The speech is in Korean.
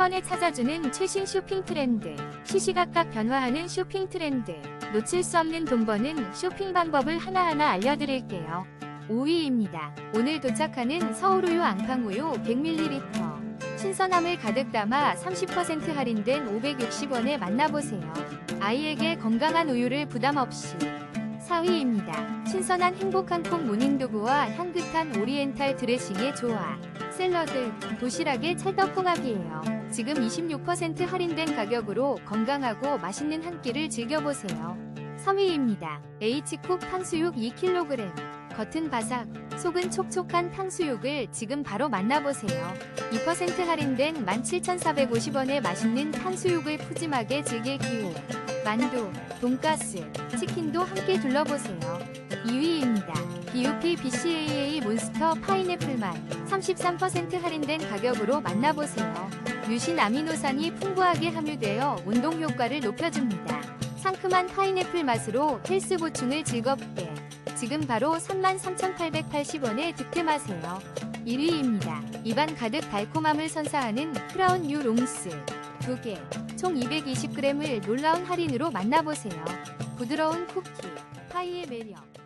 번에 찾아주는 최신 쇼핑 트렌드, 시시각각 변화하는 쇼핑 트렌드, 놓칠 수 없는 돈 버는 쇼핑 방법을 하나하나 알려드릴게요. 5위입니다. 오늘 도착하는 서울우유 앙팡우유 100ml. 신선함을 가득 담아 30% 할인된 560원에 만나보세요. 아이에게 건강한 우유를 부담 없이. 4위입니다. 신선한 행복한 콩 모닝도구와 향긋한 오리엔탈 드레싱의 조화. 샐러드, 도시락의 찰떡궁합이에요. 지금 26% 할인된 가격으로 건강하고 맛있는 한 끼를 즐겨보세요. 3위입니다. H쿡 탕수육 2kg. 겉은 바삭, 속은 촉촉한 탕수육을 지금 바로 만나보세요. 2% 할인된 17,450원의 맛있는 탕수육을 푸짐하게 즐길 기회. 만두, 돈가스, 치킨도 함께 둘러보세요. 2위입니다. BUP BCAA 몬스터 파인애플 맛33% 할인된 가격으로 만나보세요. 유신 아미노산이 풍부하게 함유되어 운동 효과를 높여줍니다. 상큼한 파인애플 맛으로 헬스 보충을 즐겁게 지금 바로 33,880원에 득템하세요. 1위입니다. 입안 가득 달콤함을 선사하는 크라운 뉴 롱스 2개, 총 220g을 놀라운 할인으로 만나보세요. 부드러운 쿠키, 파이의 매력.